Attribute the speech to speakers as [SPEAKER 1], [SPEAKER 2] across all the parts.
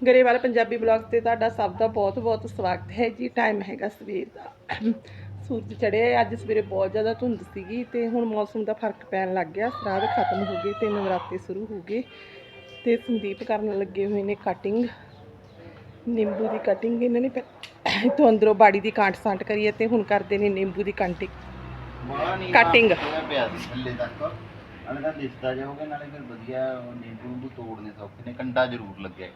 [SPEAKER 1] Grewal Punjabi blog ਤੇ ਤੁਹਾਡਾ ਸਭ ਦਾ ਬਹੁਤ-ਬਹੁਤ ਸਵਾਗਤ ਹੈ ਜੀ। ਟਾਈਮ ਹੈਗਾ ਸਵੇਰ ਦਾ। ਸੂਰਜ ਚੜਿਆ ਅੱਜ ਸਵੇਰੇ ਬਹੁਤ ਜ਼ਿਆਦਾ ਧੁੰਦ ਸੀਗੀ ਤੇ ਹੁਣ ਮੌਸਮ ਦਾ ਫ਼ਰਕ ਪੈਣ ਲੱਗ ਗਿਆ। ਸਰਾਧ ਖਤਮ ਹੋ ਗਏ ਤੇ ਨਵਰਾਤੇ ਸ਼ੁਰੂ ਹੋ ਗਏ ਤੇ ਸੰਦੀਪ ਕਰਨ ਲੱਗੇ ਹੋਏ ਨੇ ਕਟਿੰਗ ਨਿੰਬੂ ਦੀ ਕਟਿੰਗ ਇਹਨਾਂ ਨੇ ਇੱਥੋਂ ਅੰਦਰੋਂ ਬਾੜੀ ਦੀ ਕਾਂਟ ਸਾਂਟ ਕਰੀ ਤੇ ਹੁਣ ਕਰਦੇ ਨੇ ਨਿੰਬੂ ਦੀ ਕਾਂਟਿੰਗ
[SPEAKER 2] ਨਾਲੇ ਤਾਂ ਦਿਸਦਾ ਜਾਊਗਾ ਨਾਲੇ ਫਿਰ ਵਧੀਆ ਨਿੰਬੂ ਨੂੰ ਤੋੜਨੇ ਸੌਖੇ ਨੇ ਕੰਡਾ ਜ਼ਰੂਰ ਲੱਗਿਆ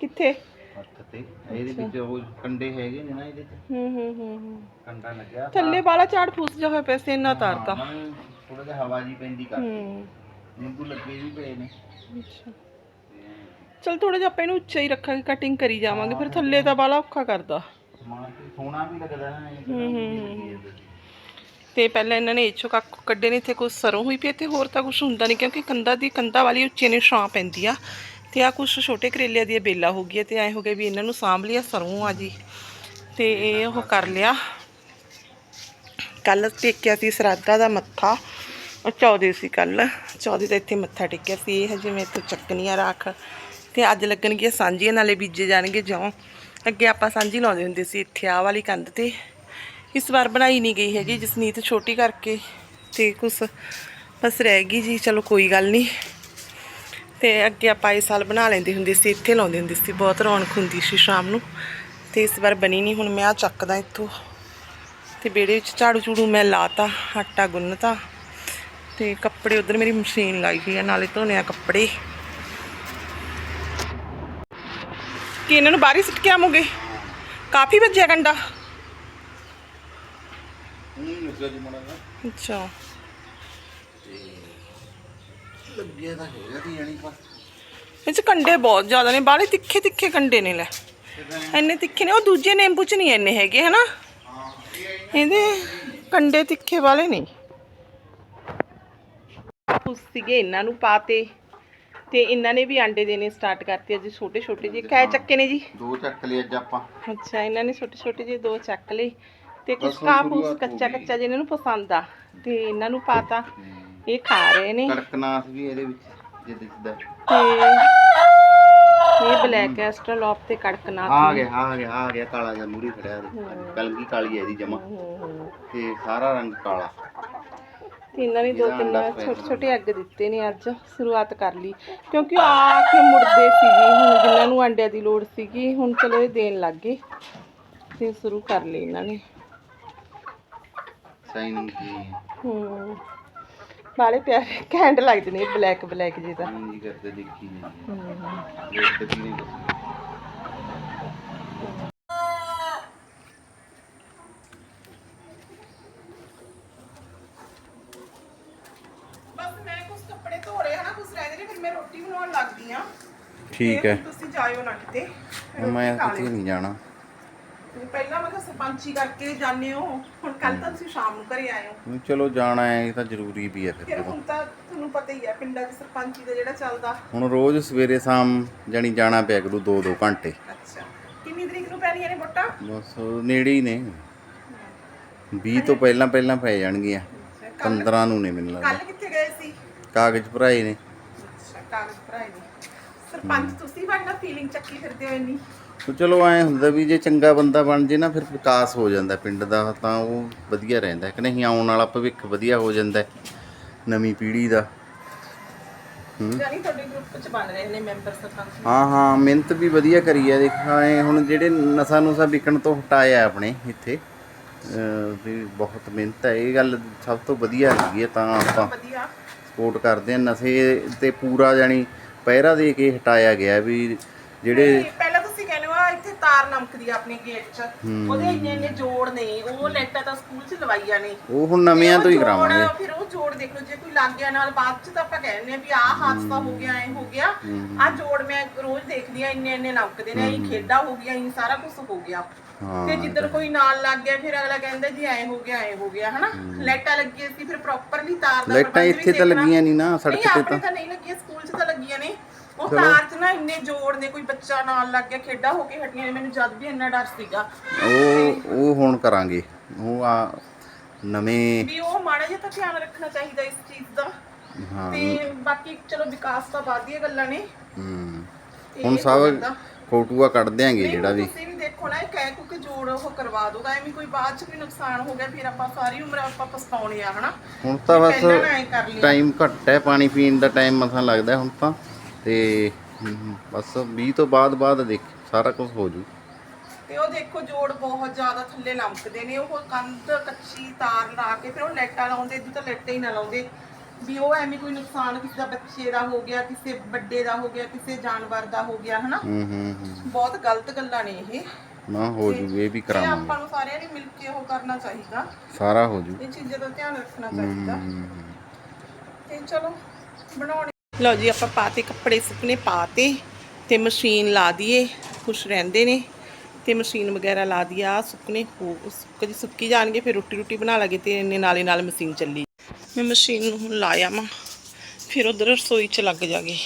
[SPEAKER 1] ਕਿੱਥੇ?
[SPEAKER 2] ਹੱਥ ਤੇ। ਇਹਦੇ ਵਿੱਚ ਉਹ ਕੰਡੇ ਹੈਗੇ ਨੇ ਨਾ ਇਹਦੇ ਚ।
[SPEAKER 1] ਹੂੰ ਹੂੰ ਹੂੰ ਹੂੰ।
[SPEAKER 2] ਕੰਡਾ ਲੱਗਿਆ।
[SPEAKER 1] ਥੱਲੇ ਵਾਲਾ ਝਾੜ ਫੂਸ ਜਾ ਹੋਇਆ ਪਿਆ ਸੀ ਇੰਨਾ ਤਾਰਤਾ
[SPEAKER 2] ਥੋੜਾ ਜਿਹਾ ਹਵਾ ਜੀ ਪੈਂਦੀ ਕਰ
[SPEAKER 1] ਹੂੰ।
[SPEAKER 2] ਨਿੰਬੂ ਲੱਗੇ ਵੀ ਪਏ ਨੇ।
[SPEAKER 1] ਅੱਛਾ। ਚਲ ਥੋੜਾ ਜਿਹਾ ਆਪਾਂ ਇਹਨੂੰ ਉੱਚਾ ਹੀ ਰੱਖਾਂਗੇ ਕਟਿੰਗ ਕਰੀ ਜਾਵਾਂਗੇ ਫਿਰ ਥੱਲੇ ਤਾਂ ਬਾਲਾ ਔਖਾ ਕਰਦਾ।
[SPEAKER 2] ਤੇ ਸੋਹਣਾ ਵੀ ਲੱਗਦਾ ਨਾ ਇਹ
[SPEAKER 1] ਹੂੰ, ਹੂੰ, ਤੇ ਪਹਿਲਾਂ ਇਹਨਾਂ ਨੇ ਇਚੋ ਕੱਕ ਕੱਢੇ ਨੇ ਇੱਥੇ ਕੁਝ ਸਰੋਂ ਹੋਈ ਪਈ ਤੇ ਹੋਰ ਤਾਂ ਕੁਝ ਹੁੰਦਾ ਨਹੀਂ ਕਿਉਂਕਿ ਕੰਦਾ ਦੀ ਕੰਦਾ ਵਾਲੀ ਉੱਚੇ ਨੇ ਛਾਂ ਪੈਂਦੀ ਆ। ਤੇ ਆ ਕੁਝ ਛੋਟੇ ਕਰੇਲਿਆਂ ਦੀਆਂ ਬੇਲਾ ਹੋ ਗਈਆਂ ਹੈ ਤੇ ਐ ਹੋ ਗਿਆ ਵੀ ਇਹਨਾਂ ਨੂੰ ਸਾਂਭ ਲਿਆ ਸਰੋਂ ਆ ਜੀ। ਤੇ ਇਹ ਉਹ ਕਰ ਲਿਆ। ਕੱਲ ਟੇਕਿਆ ਸੀ ਸਰਾਧਾ ਦਾ ਮੱਥਾ। ਉਹ ਚੌਦੇ ਸੀ ਕੱਲ ਚੌਦੇ ਦਾ ਇੱਥੇ ਮੱਥਾ ਟੇਕਿਆ ਸੀ। ਇਹ ਜਿਵੇਂ ਮੇਰੇ ਚੱਕਣੀਆਂ ਰੱਖ। ਤੇ ਅੱਜ ਲੱਗਣਗੀਆਂ ਸਾਂਝੀਆਂ, ਨਾਲੇ ਬੀਜੇ ਜਾਣਗੇ ਜੌਂ। ਅੱਗੇ ਆਪਾਂ ਸਾਂਝੀ ਲਾਉਂਦੇ ਹੁੰਦੇ ਸੀ ਇੱਥੇ ਆਹ ਵਾਲੀ ਕੰਧ ਤੇ। ਇਸ ਵਾਰ ਬਣਾਈ ਨਹੀਂ ਗਈ ਹੈਗੀ ਜਸਨੀਤ ਛੋਟੀ ਕਰਕੇ। ਤੇ ਕੁਛ ਬਸ ਰਹਿ ਗਈ ਜੀ। ਚਲੋ ਕੋਈ ਗੱਲ ਨਹੀਂ। ਤੇ ਅੱਗੇ ਆਪਾਂ ਇਸ ਸਾਲ ਬਣਾ ਲੈਂਦੇ ਹੁੰਦੇ ਸੀ ਇੱਥੇ ਲਾਉਂਦੇ ਹੁੰਦੇ ਸੀ ਬਹੁਤ ਰੌਣਕ ਹੁੰਦੀ ਸੀ ਸ਼ਾਮ ਨੂੰ ਤੇ ਇਸ ਵਾਰ ਬਣੀ ਨਹੀਂ ਹੁਣ ਮੈਂ ਆ ਚੱਕਦਾ ਇੱਥੋਂ ਤੇ ਵਿਹੜੇ ਵਿੱਚ ਝਾੜੂ ਝੂੜੂ ਮੈਂ ਲਾਤਾ ਆਟਾ ਗੁੰਨਤਾ ਤੇ ਕੱਪੜੇ ਉਧਰ ਮੇਰੀ ਮਸ਼ੀਨ ਲਾਈ ਹੋਈ ਆ ਨਾਲੇ ਧੋਨੇ ਆ ਕੱਪੜੇ ਕਿ ਇਹਨਾਂ ਨੂੰ ਬਾਹਰ ਹੀ ਸਿੱਟ ਕੇ ਆਵੋਗੇ ਕਾਫੀ ਵੱਜਿਆ ਕੰਡਾ
[SPEAKER 2] ਨਹੀਂ ਲੱਗਿਆ ਜੀ ਮੜਾ
[SPEAKER 1] ਅੱਛਾ
[SPEAKER 2] ਲੱਗਿਆ ਤਾਂ ਹੈਗਾ ਦੀ ਜਾਨੀ ਪਰ
[SPEAKER 1] ਇਹ ਚ ਕੰਡੇ ਬਹੁਤ ਜ਼ਿਆਦਾ ਨੇ ਬਾਹਲੇ ਤਿੱਖੇ ਤਿੱਖੇ ਕੰਡੇ ਨੇ ਲੈ। ਇੰਨੇ ਤਿੱਖੇ ਨੇ ਉਹ ਦੂਜੇ ਨਿੰਬੂ ਚ ਨਹੀਂ ਇੰਨੇ ਹੈਗੇ ਹਨਾ? ਇਹਦੇ ਕੰਡੇ ਤਿੱਖੇ ਵਾਲੇ ਨਹੀਂ ਉਸ ਸੀਗੇ ਇਹਨਾਂ ਨੂੰ ਪਾਤੇ ਤੇ ਇਹਨਾਂ ਨੇ ਵੀ ਆਂਡੇ ਦੇਣੇ ਸਟਾਰਟ ਕਰਤੇ ਅੱਜ ਛੋਟੇ ਛੋਟੇ ਜਿਹੇ। ਕੈ ਚੱਕੇ ਨੇ ਜੀ?
[SPEAKER 2] ਦੋ ਚੱਕ ਲਏ ਅੱਜ ਆਪਾਂ।
[SPEAKER 1] ਅੱਛਾ ਇਹਨਾਂ ਨੇ ਛੋਟੇ ਛੋਟੇ ਜਿਹੇ ਦੋ ਚੱਕ ਲਏ। ਤੇ ਕੁਝ
[SPEAKER 2] ਹੁਣ
[SPEAKER 1] ਕਾਪੂਸ ਕੱਚਾ। ਕੱਚਾ ਜਿਹਨਾਂ ਨੂੰ ਪਸੰਦ ਆ ਤੇ ਇਹਨਾਂ ਨੂੰ ਪਾਤਾ। ਇਹ ਖਾ ਰਹੇ ਨੇ।
[SPEAKER 2] ਕੜਕਨਾਥ ਵੀ ਇਹਦੇ ਵਿੱਚ ਜੇ ਦਿਸਦਾ
[SPEAKER 1] ਤੇ ਇਹ ਬਲੈਕ ਐਸਟਰਲੋਪ ਤੇ ਕੜਕਨਾਥ
[SPEAKER 2] ਆ ਗਿਆ ਆ ਗਿਆ ਆ ਗਿਆ ਕਾਲਾ ਜਿਹਾ ਮੂਰੀ ਖੜਿਆ ਕਲਗੀ ਕਾਲੀ ਹੈ ਇਹਦੀ ਜਮਾ। ਤੇ ਸਾਰਾ ਰੰਗ ਕਾਲਾ।
[SPEAKER 1] ਤੇ ਇਹਨਾਂ ਨੇ ਦੋ ਤਿੰਨ ਛੋਟੇ ਛੋਟੇ ਅੱਗ ਦਿੱਤੇ ਨੇ ਅੱਜ ਸ਼ੁਰੂਆਤ ਕਰ ਲਈ। ਕਿਉਂਕਿ ਆ ਕੇ ਮੁੜਦੇ ਸੀਗੇ ਹੁਣ ਜਿਨ੍ਹਾਂ ਨੂੰ ਅੰਡਿਆਂ ਦੀ ਲੋੜ ਸੀਗੀ ਹੁਣ ਚਲੋ ਇਹ ਦੇਣ ਲੱਗ ਗਏ। ਤੇ ਸ਼ੁਰੂ ਕਰ ਲਈ ਇਹਨਾਂ ਨੇ।
[SPEAKER 2] ਸਾਈਨਿੰਗ ਕੀ
[SPEAKER 1] ਹੂੰ। ਬਾਲੇ ਪਿਆਰੇ ਕੈਂਡ ਲੱਗਦੇ ਨੇ ਬਲੈਕ ਬਲੈਕ ਜਿਹੇ ਦਾ
[SPEAKER 2] ਜੀ ਕਰਦੇ ਦੇਖੀ ਨਹੀਂ।
[SPEAKER 1] ਹੂੰ।
[SPEAKER 2] ਦੇਖ ਤੇ ਨਹੀਂ
[SPEAKER 1] ਬਸ ਮੈਂ ਕੁਝ ਕੱਪੜੇ ਧੋ ਰਹੇ ਹਨਾ ਕੁਝ ਰਹਿ ਗਏ ਨੇ ਫਿਰ ਮੈਂ ਰੋਟੀ ਬਣਾਉਣ ਲੱਗਦੀ ਆ।
[SPEAKER 2] ਠੀਕ ਹੈ।
[SPEAKER 1] ਤੁਸੀਂ ਜਾਇਓ ਨਾ ਕਿਤੇ।
[SPEAKER 2] ਮੈਂ ਕਿਤੇ ਨਹੀਂ ਜਾਣਾ।
[SPEAKER 1] ਤੇ ਪਹਿਲਾਂ ਮੈਂ ਕਿਹਾ ਸਰਪੰਚੀ ਕਰਕੇ ਜਾਂਦੇ ਹੋ ਹੁਣ ਕੱਲ ਤਾਂ ਤੁਸੀਂ ਸ਼ਾਮ ਨੂੰ ਘਰੇ ਆਏ ਹੋ।
[SPEAKER 2] ਹੁਣ ਚਲੋ ਜਾਣਾ ਹੈ ਇਹ ਤਾਂ ਜ਼ਰੂਰੀ ਵੀ ਹੈ ਫਿਰ
[SPEAKER 1] ਫਿਰ ਹੁਣ ਤਾਂ ਤੁਹਾਨੂੰ ਪਤਾ ਹੀ ਹੈ ਪਿੰਡਾਂ 'ਚ ਸਰਪੰਚੀ ਦਾ ਜਿਹੜਾ ਚੱਲਦਾ।
[SPEAKER 2] ਹੁਣ ਰੋਜ਼ ਸਵੇਰੇ ਸ਼ਾਮ ਜਾਣੀ ਜਾਣਾ ਪਿਆ ਕਰੂ 2-2 ਘੰਟੇ।
[SPEAKER 1] ਅੱਛਾ। ਕਿੰਨੀ ਤਰੀਕ ਨੂੰ ਪੈਣੀਆਂ ਨੇ ਵੋਟਾਂ?
[SPEAKER 2] ਬਸ ਨੇੜੇ ਹੀ ਨੇ। 20 ਤੋਂ ਪਹਿਲਾਂ ਪਹਿਲਾਂ ਪੈ ਜਾਣਗੀਆਂ। 15 ਨੂੰ ਨੇ ਮੈਨੂੰ ਲੱਗਦਾ।
[SPEAKER 1] ਕੱਲ ਕਿੱਥੇ ਗਏ ਸੀ?
[SPEAKER 2] ਕਾਗਜ਼ ਭਰਾਏ ਨੇ।
[SPEAKER 1] ਅੱਛਾ ਕਾਗਜ਼ ਭਰਾਏ ਨੇ। ਸਰਪੰਚ ਤੁਸੀਂ ਬਣਨਾ ਫੀਲਿੰਗ ਚੱਕੀ ਫਿਰਦੇ ਹੋ ਇੰਨੀ?
[SPEAKER 2] ਤੇ ਚਲੋ ਐ ਹੁੰਦਾ ਵੀ ਜੇ ਚੰਗਾ ਬੰਦਾ ਬਣ ਜੇ ਨਾ ਫਿਰ ਵਿਕਾਸ ਹੋ ਜਾਂਦਾ ਪਿੰਡ ਦਾ ਤਾਂ ਉਹ ਵਧੀਆ ਰਹਿੰਦਾ। ਕਿ ਨਹੀਂ ਆਉਣ ਵਾਲਾ ਭਵਿੱਖ ਵਧੀਆ ਹੋ ਜਾਂਦਾ ਨਵੀਂ ਪੀੜ੍ਹੀ ਦਾ।
[SPEAKER 1] ਜਾਨੀ ਤੁਹਾਡੇ ਗਰੁੱਪ 'ਚ ਬਣ ਰਹੇ ਨੇ ਮੈਂਬਰ ਸਰਪੰਚ
[SPEAKER 2] ਹਾਂ ਹਾਂ ਮਿਹਨਤ ਵੀ ਵਧੀਆ ਕਰੀ ਹੈ ਦੇਖਾਂ ਐ ਹੁਣ ਜਿਹੜੇ ਨਸ਼ਾ ਨੁਸ਼ਾ ਵਿਕਣ ਤੋਂ ਹਟਾਇਆ ਆਪਣੇ ਇੱਥੇ ਵੀ ਬਹੁਤ ਮਿਹਨਤ ਹੈ। ਇਹ ਗੱਲ ਸਭ ਤੋਂ ਵਧੀਆ ਹੈਗੀ ਹੈ ਤਾਂ ਆਪਾਂ
[SPEAKER 1] ਵਧੀਆ।
[SPEAKER 2] ਸਪੋਰਟ ਕਰਦੇ ਆ ਨਸ਼ੇ ਤੇ ਪੂਰਾ ਜਾਣੀ ਪਹਿਰਾ ਦੇ ਕੇ ਹਟਾਇਆ ਗਿਆ ਵੀ ਜਿਹੜੇ
[SPEAKER 1] ਤੇ ਪਹਿਲਾਂ ਤੁਸੀਂ ਕਹਿੰਦੇ ਹੋ ਆ ਇੱਥੇ ਤਾਰ ਨਮਕਦੀ ਆ ਆਪਣੇ ਗੇਟ 'ਚ। ਉਹਦੇ ਇੰਨੇ ਇੰਨੇ ਜੋੜ ਨੇ ਉਹ ਲੈਟਾਂ ਤਾਂ ਸਕੂਲ 'ਚ ਲਵਾਈਆਂ ਨੇ।
[SPEAKER 2] ਉਹ ਹੁਣ ਨਵਿਆਂ ਤੋਂ ਹੀ ਕਰਾਵਾਂਗੇ।
[SPEAKER 1] ਫਿਰ ਉਹ ਜੋੜ ਦੇਖ ਲਓ ਜੇ ਕੋਈ ਲੱਗ ਗਿਆ ਨਾਲ ਬਾਅਦ 'ਚ ਤਾਂ ਆਪਾਂ ਕਹਿੰਦੇ ਆ ਵੀ ਆਹ ਹਾਦਸਾ ਹੋ। ਗਿਆ ਐ ਹੋ ਗਿਆ। ਆ ਜੋੜ ਮੈਂ ਰੋਜ਼ ਦੇਖਦੀ ਆ ਇੰਨੇ ਇੰਨੇ ਨਮਕਦੇ ਨੇ ਇਹ ਖੇਡਾਂ ਹੋ ਗਈਆਂ ਇਹ ਸਾਰਾ ਕੁਝ ਹੋ ਗਿਆ। ਤੇ ਜਿੱਦਣ ਕੋਈ ਨਾਲ ਲੱਗ ਗਿਆ ਫਿਰ ਅਗਲਾ ਕਹਿੰਦਾ ਜੀ ਐ ਹੋ ਗਿਆ ਐ ਹੋ ਗਿਆ ਹਨਾ? ਲਾਈਟਾਂ ਲੱਗੀਆਂ ਸੀ ਫਿਰ ਪ੍ਰੋਪਰਲੀ ਤਾਰ ਦਾ
[SPEAKER 2] ਲਾਈਟਾਂ ਇੱਥੇ ਤਾਂ। ਲੱਗੀਆਂ ਨਹੀਂ ਨਾ ਸੜਕ ਤਾਂ। ਤਾਂ
[SPEAKER 1] ਨਹੀਂ ਲੱਗੀਆਂ ਸਕੂਲ 'ਚ ਤਾਂ ਲੱਗੀਆਂ ਨੇ। ਉਹ ਤਾਰ 'ਚ ਨਾ ਇੰਨੇ ਜੋੜ ਨੇ ਕੋਈ ਬੱਚਾ ਨਾਲ ਲੱਗ ਗਿਆ ਖੇਡਾਂ ਹੋ ਕੇ ਹਟੀਆਂ ਨੇ ਮੈਨੂੰ ਜਦ ਵੀ ਇੰਨਾ ਡਰ ਸੀਗਾ।
[SPEAKER 2] ਉਹ ਉਹ ਹੁਣ ਕਰਾਂਗੇ। ਉਹ ਆ ਨਵੇਂ
[SPEAKER 1] ਵੀ ਉਹ ਮਾੜਾ ਜਿਹਾ ਤਾਂ ਧਿਆਨ ਰੱਖਣਾ ਚਾਹੀਦਾ ਇਸ ਚੀਜ਼ ਦਾ।
[SPEAKER 2] ਹਾਂ।
[SPEAKER 1] ਤੇ ਬਾਕੀ ਚਲੋ ਵਿਕਾਸ ਤਾਂ ਬਾਦੀਆਂ ਗੱਲਾਂ ਨੇ।
[SPEAKER 2] ਹੂੰ। ਹੁਣ ਸਭ। ਫੋਟੋਆ ਕੱਢ ਦਿਆਂਗੇ ਜਿਹੜਾ ਵੀ।
[SPEAKER 1] ਤੁਸੀਂ ਵੀ ਦੇਖੋ ਨਾ ਇਹ ਕਹਿ ਕੁ ਕੇ ਜੋੜ ਉਹ ਕਰਵਾ ਦੂਗਾ ਐਵੇਂ ਕੋਈ ਬਾਅਦ ਚ ਵੀ ਨੁਕਸਾਨ ਹੋ ਗਿਆ ਫਿਰ ਆਪਾਂ ਸਾਰੀ ਉਮਰ ਆਪਾਂ ਪਛਤਾਉਣੇ ਆ ਹਨਾ?
[SPEAKER 2] ਹੁਣ ਤਾਂ ਬਸ
[SPEAKER 1] ਕਰ
[SPEAKER 2] ਟਾਈਮ ਘੱਟ ਹੈ ਪਾਣੀ ਪੀਣ ਦਾ ਟਾਈਮ ਮਸਾਂ ਲੱਗਦਾ ਹੁਣ ਤਾਂ। ਤੇ ਬਸ 20 ਤੋਂ ਬਾਅਦ ਬਾਅਦ ਦੇਖ ਸਾਰਾ ਕੁਝ ਹੋ ਜੂ।
[SPEAKER 1] ਤੇ ਉਹ ਦੇਖੋ ਜੋੜ ਬਹੁਤ ਜ਼ਿਆਦਾ ਥੱਲੇ ਲੰਮਕਦੇ ਨੇ ਉਹ ਕੰਧ ਕੱਚੀ ਤਾਰ ਲਾ ਕੇ ਫਿਰ ਉਹ ਲੈਟਾਂ ਲਾਉਂਦੇ ਜੀ ਤਾਂ ਲੈਟਾਂ ਹੀ ਨਾ ਲਾਉਂਦੇ। ਵੀ ਉਹ ਐਵੇਂ ਕੋਈ ਨੁਕਸਾਨ ਕਿਸੇ ਦਾ ਬੱਚੇ ਦਾ ਹੋ ਗਿਆ ਕਿਸੇ ਵੱਡੇ ਦਾ ਹੋ ਗਿਆ ਕਿਸੇ ਜਾਨਵਰ ਦਾ ਹੋ ਗਿਆ ਹਨਾ?
[SPEAKER 2] ਹੂੰ ਹੂੰ ਹੂੰ।
[SPEAKER 1] ਬਹੁਤ ਗਲਤ ਗੱਲਾਂ ਨੇ ਇਹ।
[SPEAKER 2] ਨਾ ਹੋ ਜੂ ਇਹ ਵੀ
[SPEAKER 1] ਤੇ
[SPEAKER 2] ਕਰਾਵਾਂਗੇ
[SPEAKER 1] ਆਪਾਂ ਨੂੰ ਸਾਰਿਆਂ ਨੇ ਮਿਲ ਕੇ ਉਹ ਕਰਨਾ ਚਾਹੀਦਾ।
[SPEAKER 2] ਸਾਰਾ ਹੋ ਜੂ।
[SPEAKER 1] ਇਹ ਚੀਜ਼ਾਂ ਦਾ ਧਿਆਨ ਰੱਖਣਾ ਚਾਹੀਦਾ। ਤੇ ਚਲੋ ਬਣਾਉਣੇ ਲਓ ਜੀ, ਆਪਾਂ ਪਾਤੇ ਕੱਪੜੇ ਸੁੱਕਨੇ ਪਾਤੇ ਤੇ ਮਸ਼ੀਨ ਲਾ ਦਈਏ ਕੁਛ ਰਹਿੰਦੇ ਨੇ। ਤੇ ਮਸ਼ੀਨ ਵਗੈਰਾ ਲਾ ਦਿਆ ਸੁੱਕਨੇ ਹੋ, ਸੁੱਕ ਜੀ ਸੁੱਕੀ ਜਾਣਗੇ, ਫਿਰ ਰੋਟੀ ਰੋਟੀ ਬਣਾ ਲਾਂਗੇ ਤੇ ਇੰਨੇ ਨਾਲੇ ਨਾਲ ਮਸ਼ੀਨ ਚੱਲੀ। ਮੈਂ ਮਸ਼ੀਨ ਨੂੰ ਹੁਣ ਲਾਇਆ ਮਾਂ ਫਿਰ ਉਧਰ ਰਸੋਈ 'ਚ ਲੱਗ ਜਾਗੇ।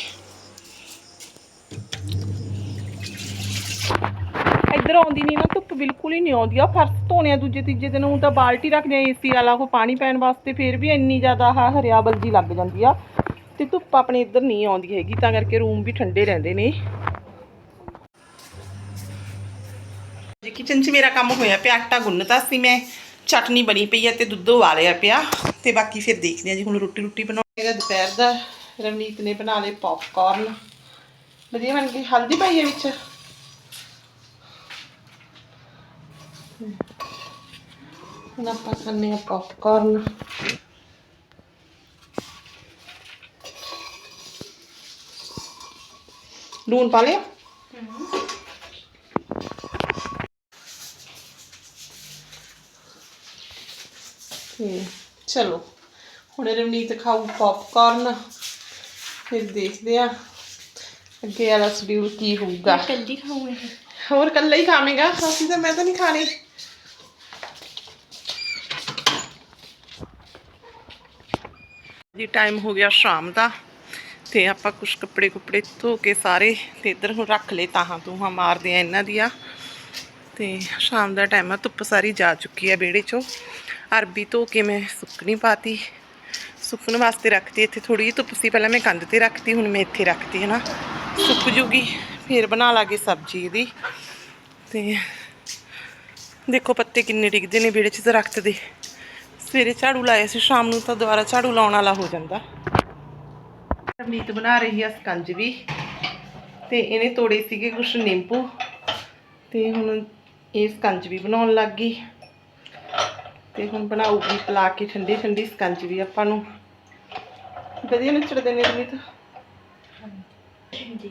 [SPEAKER 1] ਇੱਧਰ ਆਉਂਦੀ ਨਹੀਂ ਨਾ, ਧੁੱਪ ਬਿਲਕੁਲ ਹੀ ਨਹੀਂ ਆਉਂਦੀ। ਆ ਫਰਸ਼ ਧੋਣੇ ਆ ਦੂਜੇ ਤੀਜੇ ਦਿਨ ਹੁਣ ਤਾਂ ਬਾਲਟੀ ਰੱਖਦੇ ਆ ਏਸੀ ਵਾਲਾ, ਉਹ ਪਾਣੀ ਪੈਣ ਵਾਸਤੇ, ਫਿਰ ਵੀ ਇੰਨੀ ਜ਼ਿਆਦਾ ਆਹ ਹਰਿਆਵਲ ਜੀ ਲੱਗ ਜਾਂਦੀ ਆ। ਤੇ ਧੁੱਪ ਆਪਣੇ ਇੱਧਰ ਨਹੀਂ ਆਉਂਦੀ ਹੈਗੀ, ਤਾਂ ਕਰਕੇ ਰੂਮ ਵੀ ਠੰਡੇ ਰਹਿੰਦੇ ਨੇ। ਜੀ ਕਿਚਨ 'ਚ ਮੇਰਾ ਕੰਮ ਹੋਇਆ ਪਿਆ, ਆਟਾ ਗੁੰਨਤਾ ਸੀ ਮੈਂ, ਚਟਨੀ ਬਣੀ ਪਈ ਹੈ ਤੇ ਦੁੱਧ ਉਬਾਲਿਆ ਪਿਆ, ਤੇ ਬਾਕੀ ਫਿਰ ਦੇਖਦੇ ਆ ਜੀ, ਹੁਣ ਰੋਟੀ ਰੋਟੀ ਬਣਾਉਣੇਗਾ ਦੁਪਹਿਰ ਦਾ, ਰਵਨੀਤ ਨੇ ਬਣਾ ਲਏ ਪੌਪਕਾਰਨ ਵਧੀਆ ਬਣ ਗਏ ਹਲਦੀ ਪਾਈ ਹੈ ਵਿੱਚ? ਹੁਣ ਆਪਾਂ ਖਾਣੇ ਆ ਪੌਪਕਾਰਨ ਲੂਣ ਪਾ ਲਿਆ ਤੇ ਚਲੋ ਹੁਣ ਰਵਨੀਤ ਖਾਊ ਪੌਪਕਾਰਨ ਫਿਰ ਦੇਖਦੇ ਆ ਅੱਗੇ ਵਾਲਾ ਸ਼ਡਿਊਲ ਕੀ ਹੋਊਗਾ।
[SPEAKER 3] ਕੱਲੀ ਖਾਉਂਗੇ
[SPEAKER 1] ਹੋਰ ਕੱਲਾ ਹੀ ਖਾਵੇਂਗਾ ਅਸੀਂ ਤਾਂ ਮੈਂ ਤਾਂ ਨਹੀਂ ਖਾਣੀ। ਜੀ ਟਾਈਮ ਹੋ ਗਿਆ ਸ਼ਾਮ ਦਾ। ਤੇ ਆਪਾਂ ਕੁਝ ਕੱਪੜੇ ਕੁਪੜੇ ਧੋ ਕੇ ਸਾਰੇ ਤੇ ਇੱਧਰ ਹੁਣ ਰੱਖ ਲਏ ਤਾਹਾਂ ਤੂਹਾਂ ਮਾਰਦੇ ਆ ਇਹਨਾਂ ਦੀਆਂ। ਤੇ ਸ਼ਾਮ ਦਾ ਟਾਈਮ ਆ, ਧੁੱਪ ਸਾਰੀ ਜਾ ਚੁੱਕੀ ਆ ਵਿਹੜੇ 'ਚੋਂ। ਅਰਬੀ ਧੋ ਕੇ ਮੈਂ ਸੁੱਕਣੀ ਪਾਤੀ। ਸੁੱਕਣ ਵਾਸਤੇ ਰੱਖਤੀ, ਇੱਥੇ ਥੋੜੀ ਜਿਹੀ ਧੁੱਪ ਸੀ, ਪਹਿਲਾਂ ਮੈਂ ਕੰਧ ਤੇ ਰੱਖਤੀ, ਹੁਣ ਮੈਂ ਇੱਥੇ ਰੱਖਤੀ ਹੈ ਨਾ ਸੁੱਕ ਜੂਗੀ, ਫਿਰ ਬਣਾ ਲਾਂਗੇ ਸਬਜ਼ੀ ਇਹਦੀ। ਤੇ ਦੇਖੋ ਪੱਤੇ ਕਿੰਨੇ ਡਿੱਗਦੇ ਨੇ ਵਿਹੜੇ 'ਚ ਦਰਖਤ ਦੇ। ਸਵੇਰੇ ਝਾੜੂ ਲਾਇਆ ਸੀ, ਸ਼ਾਮ ਨੂੰ ਤਾਂ ਦੁਬਾਰਾ ਝਾੜੂ ਲਾਉਣ ਵਾਲਾ ਹੋ ਜਾਂਦਾ। ਰਵਨੀਤ ਬਣਾ ਰਹੀ ਆ ਸਕੰਜਵੀ ਤੇ ਇਹਨੇ ਤੋੜੇ ਸੀਗੇ ਕੁਛ ਨਿੰਬੂ। ਤੇ ਹੁਣ ਇਹ ਸਕੰਜਵੀ ਬਣਾਉਣ ਲੱਗ ਗਈ। ਤੇ ਹੁਣ ਬਣਾਉਗੀ ਪਲਾ ਕੇ ਠੰਡੀ ਠੰਡੀ ਸਕੰਜਵੀ ਆਪਾਂ ਨੂੰ। ਵਧੀਆ ਨੱਚੜਦੇ ਨੇ ਰਵਨੀਤ
[SPEAKER 3] ਜੀ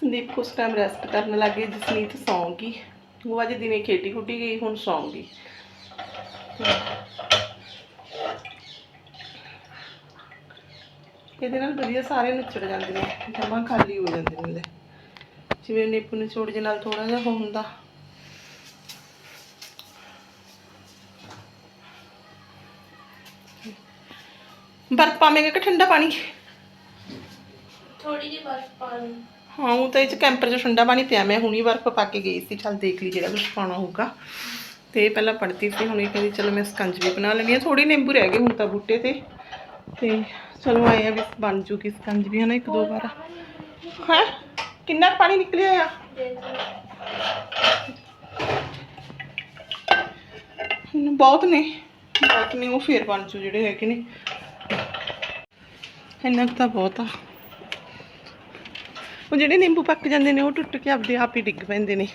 [SPEAKER 1] ਸੰਦੀਪ ਉਸ ਟਾਈਮ ਰੈਸਟ ਕਰਨ ਲੱਗੇ ਜਸਨੀਤ ਸੌਂ ਗਈ। ਉਹ ਅੱਜ ਦਿਨੇ ਖੇਡੀ ਖੁੱਡੀ ਗਈ ਹੁਣ ਸੌਂ ਗਈ। ਇਹਦੇ ਨਾਲ ਵਧੀਆ ਸਾਰੇ ਨੱਚੜ ਜਾਂਦੇ ਨੇ ਜਮਾਂ ਖਾਲੀ ਹੋ ਜਾਂਦੇ ਨੇ ਲੈ। ਜਿਵੇਂ ਨਿੱਪੂ ਨਿਚੋੜ ਜੇ ਨਾਲ ਥੋੜਾ ਜਿਹਾ ਉਹ ਹੁੰਦਾ। ਬਰਫ ਪਾਵੇਂਗਾ ਕਿ ਠੰਡਾ ਪਾਣੀ?
[SPEAKER 3] ਥੋੜੀ ਜਿਹੀ ਬਰਫ ਪਾ ਲਓ
[SPEAKER 1] ਹਾਂ ਉਹ ਤਾਂ ਇਹ ਚ ਕੈਂਪਰ ਚ ਠੰਡਾ ਪਾਣੀ ਪਿਆ ਮੈਂ ਹੁਣੀ ਬਰਫ ਪਾ ਕੇ ਗਈ ਸੀ। ਚੱਲ ਦੇਖ ਲਈ ਤੇ ਇਹ ਪਹਿਲਾਂ ਪੜਤੀ ਸੀ, ਹੁਣ ਇਹ ਕਹਿੰਦੀ ਚਲੋ ਮੈਂ ਸਕੰਜ ਵੀ ਬਣਾ ਲੈਣੀ ਆ ਥੋੜੀ ਨਿੰਬੂ ਰਹਿ ਗਏ ਹੁਣ ਤਾਂ ਬੂਟੇ ਤੇ। ਤੇ ਚਲੋ ਆਏ ਆ ਵੀ ਬਣ ਜੂਗੀ ਸਕੰਜਵੀ ਹਨਾ ਇੱਕ ਦੋ ਵਾਰ। ਹੈ? ਕਿੰਨਾ ਕੁ ਪਾਣੀ ਨਿਕਲਿਆ ਆ? ਬਹੁਤ ਨੇ। ਬਹੁਤ ਨੇ, ਉਹ ਫੇਰ ਬਣ ਜੂ ਜਿਹੜੇ ਹੈਗੇ ਨੇ। ਇੰਨਾ ਤਾਂ ਬਹੁਤ ਆ। ਉਹ ਜਿਹੜੇ ਨਿੰਬੂ ਪੱਕ ਜਾਂਦੇ ਨੇ, ਉਹ ਟੁੱਟ ਕੇ ਆਪਦੇ ਆਪ ਹੀ ਡਿੱਗ ਪੈਂਦੇ ਨੇ।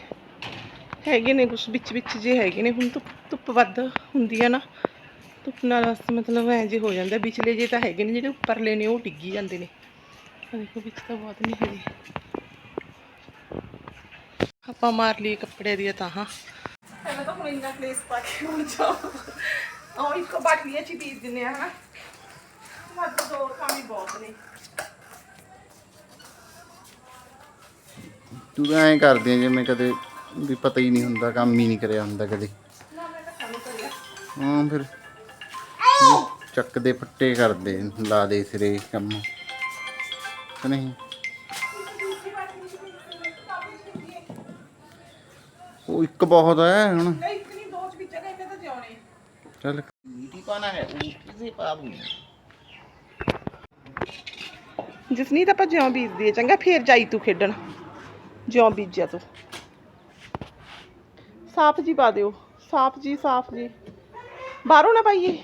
[SPEAKER 1] ਹੈਗੇ ਨੇ ਕੁਛ ਵਿੱਚ ਵਿੱਚ ਜੇ ਹੈਗੇ ਨੇ। ਹੁਣ ਧੁੱਪ ਧੁੱਪ ਵੱਧ ਹੁੰਦੀ ਆ ਨਾ ਧੁੱਪ ਨਾਲ ਮਤਲਬ ਐ ਜੇ ਹੋ ਜਾਂਦਾ। ਵਿਚਲੇ ਜੇ ਤਾਂ ਹੈਗੇ ਨੇ ਜਿਹੜੇ ਉੱਪਰਲੇ ਨੇ ਉਹ ਡਿੱਗੀ ਜਾਂਦੇ ਨੇ। ਦੇਖੋ ਵਿੱਚ ਤਾਂ ਬਹੁਤ ਨਹੀਂ ਹੈਗੇ। ਆਪਾਂ ਮਾਰ ਲਈ ਕੱਪੜੇ ਪਹਿਲਾਂ ਤਾਂ ਹੁਣ ਇੰਨਾ ਕਲੇਸ ਪਾ ਕੇ ਹੁਣ ਜਾਓ ਉਹ ਇੱਕੋ ਬਾਟਲੀਆਂ ਚ ਹੀ ਪੀਸ ਦਿੰਦੇ ਆ ਹਨਾ। ਮੱਦ ਦੋ ਕੰਮ ਹੀ ਬਹੁਤ ਨੇ।
[SPEAKER 2] ਤੂੰ ਐਂ ਕਰਦੀ ਜਿਵੇਂ ਕਦੇ ਵੀ ਪਤਾ ਹੀ ਨਹੀਂ ਹੁੰਦਾ ਕੰਮ ਹੀ ਨਹੀਂ ਕਰਿਆ ਹੁੰਦਾ ਕਦੇ।
[SPEAKER 1] ਨਾ ਮੈਂ ਤਾਂ ਕੰਮ ਕਰਿਆ
[SPEAKER 2] ਹਾਂ ਫਿਰ ਚੱਕਦੇ ਫੱਟੇ ਕਰਦੇ ਲਾ ਦੇ ਸਿਰੇ ਕੰਮ। ਕਿ ਨਹੀਂ? ਉਹ ਇੱਕ ਬਹੁਤ ਹੈ ਹੁਣ।
[SPEAKER 1] ਨਹੀਂ ਇਤਨੀ ਦੋ ਚ ਵਿੱਚ ਕਹਿੰਦੇ ਤਾਂ ਜਿਉਣੇ
[SPEAKER 2] ਚੱਲ। ਮੀਠੀ ਪਾਣਾ ਹੈ ਉਹ ਕਿਸੇ ਪਾ ਦੂੰ
[SPEAKER 1] ਜਸਨੀਤ ਆਪਾਂ ਜਿਉਂ ਬੀਜਦੀ ਹੈ ਚੰਗਾ ਫੇਰ ਜਾਈ ਤੂੰ ਖੇਡਣ। ਜਿਉਂ ਬੀਜਿਆ ਤੂੰ। ਸਾਫ਼ ਜੀ ਪਾ ਦਿਓ ਸਾਫ਼ ਜੀ ਸਾਫ਼ ਜੀ। ਬਾਹਰੋਂ ਨਾ ਪਾਈਏ।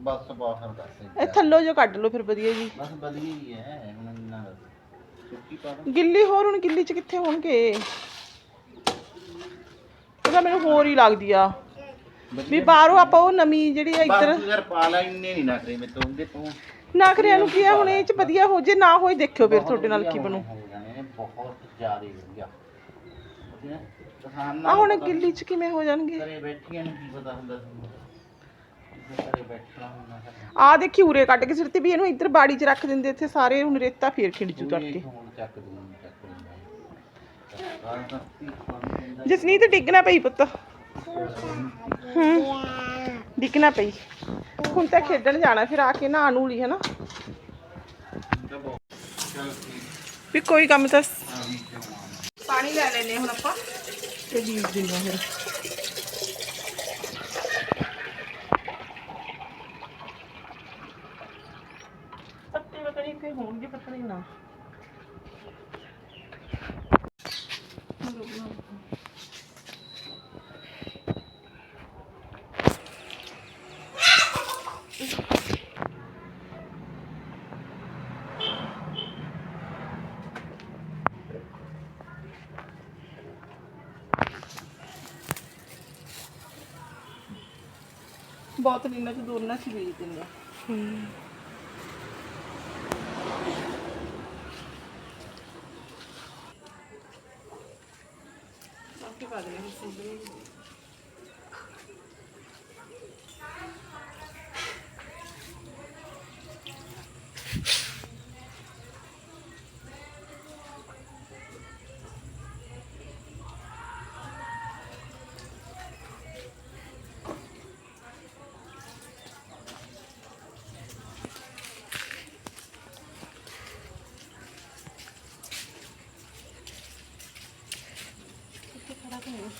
[SPEAKER 2] ਬਸ ਬਾਹਰ ਦੱਸ
[SPEAKER 1] ਇਹ ਥੱਲੋਂ ਜੋ ਕੱਢ ਲਓ ਫਿਰ ਵਧੀਆ ਜੀ।
[SPEAKER 2] ਬਸ ਵਧੀਆ ਹੀ ਹੈ ਹੁਣ ਇੰਨਾ ਸੁੱਕੀ ਪਾ ਦਾਂ।
[SPEAKER 1] ਗਿੱਲੀ ਹੋਰ ਹੁਣ ਗਿੱਲੀ ਚ ਕਿੱਥੇ ਹੋਣਗੇ? ਉਹਦਾ ਮੈਨੂੰ ਹੋਰ ਹੀ ਲੱਗਦੀ ਆ। ਵੀ ਬਾਹਰੋਂ ਆਪਾਂ ਉਹ ਨਵੀਂ ਜਿਹੜੀ ਇੱਧਰ
[SPEAKER 2] ਬਸ ਯਾਰ ਪਾ ਲੈ ਇੰਨੇ ਨਹੀਂ ਨਖਰੇ ਮੈਂ ਤੂੰ ਦੇ ਤੂੰ।
[SPEAKER 1] ਨਾਖਰਿਆਂ ਨੂੰ ਕੀ ਆ ਹੁਣ ਇਹ ਚ ਵਧੀਆ ਹੋ ਜੇ ਨਾ ਹੋਏ ਦੇਖਿਓ ਫਿਰ ਤੁਹਾਡੇ ਨਾਲ ਕੀ ਬਣੂ।
[SPEAKER 2] ਬਹੁਤ ਜ਼ਿਆਦਾ ਵਧੀਆ।
[SPEAKER 1] ਆ ਹੁਣ ਗਿੱਲੀ ਚ ਕਿਵੇਂ ਹੋ ਜਾਣਗੇ?
[SPEAKER 2] ਘਰੇ ਬੈਠੀਆਂ ਨੂੰ ਕੀ ਪਤਾ ਹੁੰਦਾ ਤੁਹਾਨੂੰ? ਘਰੇ ਬੈਠਣਾ ਹੁੰਦਾ ਹੈ
[SPEAKER 1] ਆ ਦੇਖੀ ਉਰੇ ਕੱਢ ਕੇ ਸਿਰ ਤੇ ਵੀ ਇਹਨੂੰ ਇੱਧਰ ਬਾੜੀ 'ਚ ਰੱਖ ਦਿੰਦੇ ਇੱਥੇ ਸਾਰੇ ਹੁਣ ਰੇਤਾ ਫੇਰ ਖਿੰਡ ਜੂ ਤੜਕੇ।
[SPEAKER 2] ਹੁਣ ਚੱਕ ਦੂੰ ਚੱਕ
[SPEAKER 1] ਜਸਨੀਤ ਡਿੱਗਣਾ ਪਈ ਪੁੱਤ। ਹੂੰ। ਡਿੱਗਣਾ ਪਈ। ਹੁਣ ਤਾਂ ਖੇਡਣ ਜਾਣਾ ਫਿਰ ਆ ਕੇ ਨੂੰ ਹਨਾ?
[SPEAKER 2] ਚਲ ਠੀਕ।
[SPEAKER 1] ਵੀ ਕੋਈ ਕੰਮ ਤਾਂ ਪਾਣੀ ਲੈ ਲੈਨੇ ਹੁਣ ਆਪਾਂ। ਤੇ ਬੀਜ ਦਿੰਦੇ ਫਿਰ। ਪੱਤੇ ਵਗਣੀ ਤੇ ਹੋਣਗੇ ਪਤਾ ਨਹੀਂ ਨਾ। ਬਹੁਤ ਨੀਨਾ ਚ ਦੋਨਾਂ ਚ ਬੀਜ ਦਿੰਦੇ। ਆ ਆਪਕੇ ਪਾ ਦੇਣਾ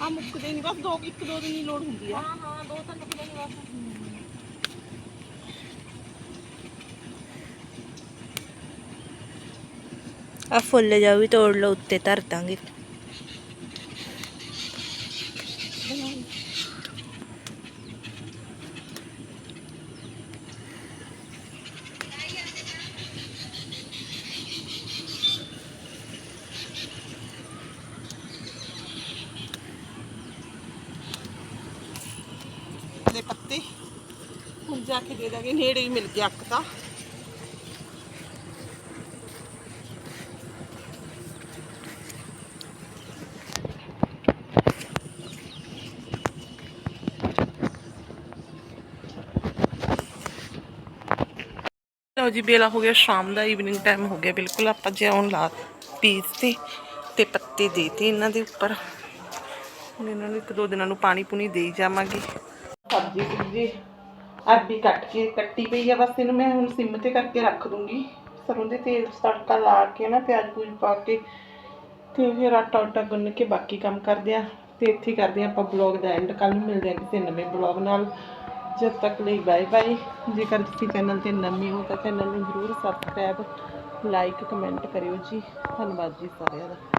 [SPEAKER 1] ਆ ਮੁੱਕਦੇ ਨਹੀਂ ਬਸ ਦੋ ਇੱਕ ਦੋ ਦਿਨ ਦੀ ਲੋੜ ਹੁੰਦੀ ਆ ਹਾਂ ਹਾਂ ਦੋ ਤਿੰਨ ਕਿਲੋ ਦੀ ਬਸ
[SPEAKER 3] ਆ ਫੁੱਲ ਜਾ ਵੀ ਤੋੜ ਲਓ, ਉੱਤੇ ਧਰ ਦਾਂਗੇ
[SPEAKER 1] ਦੇ ਪੱਤੇ ਹੁਣ ਜਾ ਕੇ ਦੇ ਦਾਂਗੇ, ਨੇੜੇ ਹੀ ਮਿਲ ਗਿਆ ਅੱਕ ਤਾਂ। ਲਓ ਜੀ ਬੇਲਾ ਹੋ ਗਿਆ, ਸ਼ਾਮ ਦਾ ਈਵਨਿੰਗ ਟਾਈਮ ਹੋ ਗਿਆ, ਬਿਲਕੁਲ ਆਪਾਂ ਜਿਉਂ ਲਾ ਪੀਸ ਤੇ ਤੇ ਪੱਤੇ ਦੇਤੇ ਇਹਨਾਂ ਦੇ ਉੱਪਰ। ਹੁਣ ਇਹਨਾਂ ਨੂੰ ਇੱਕ ਦੋ ਦਿਨਾਂ ਨੂੰ ਪਾਣੀ ਪੂਣੀ ਦੇਈ ਜਾਵਾਂਗੇ। ਸਬਜ਼ੀ ਸੁਬਜੀ ਅਰਬੀ ਕੱਟ ਕੇ ਕੱਟੀ ਪਈ ਆ, ਬਸ ਇਹਨੂੰ ਮੈਂ ਹੁਣ ਸਿਮ ਤੇ ਕਰਕੇ ਰੱਖ ਦੂੰਗੀ। ਸਰੋਂ ਦੇ ਤੇਲ ਤੜਕਾ ਲਾ ਕੇ ਨਾ ਪਿਆਜ਼ ਪੂਜ ਪਾ ਕੇ ਤੇ ਫਿਰ ਆਟਾ ਉਟਾ ਗੁੰਨ ਕੇ ਬਾਕੀ ਕੰਮ ਕਰਦੇ ਆ। ਤੇ ਇੱਥੇ ਕਰਦੇ ਆ ਆਪਾਂ ਬਲੌਗ ਦਾ ਐਂਡ ਕੱਲ ਨੂੰ ਮਿਲਦੇ ਆ ਕਿਸੇ ਨਵੇਂ ਬਲੌਗ ਨਾਲ। ਜਦ ਤੱਕ ਲਈ ਬਾਏ ਬਾਏ ਜੇਕਰ ਤੁਸੀਂ ਚੈਨਲ ਤੇ ਨਵੇਂ ਹੋ ਤਾਂ ਚੈਨਲ ਨੂੰ ਜ਼ਰੂਰ ਸਬਸਕ੍ਰਾਈਬ ਲਾਈਕ ਕਮੈਂਟ ਕਰਿਓ ਜੀ। ਧੰਨਵਾਦ ਜੀ ਸਾਰਿਆਂ ਦਾ।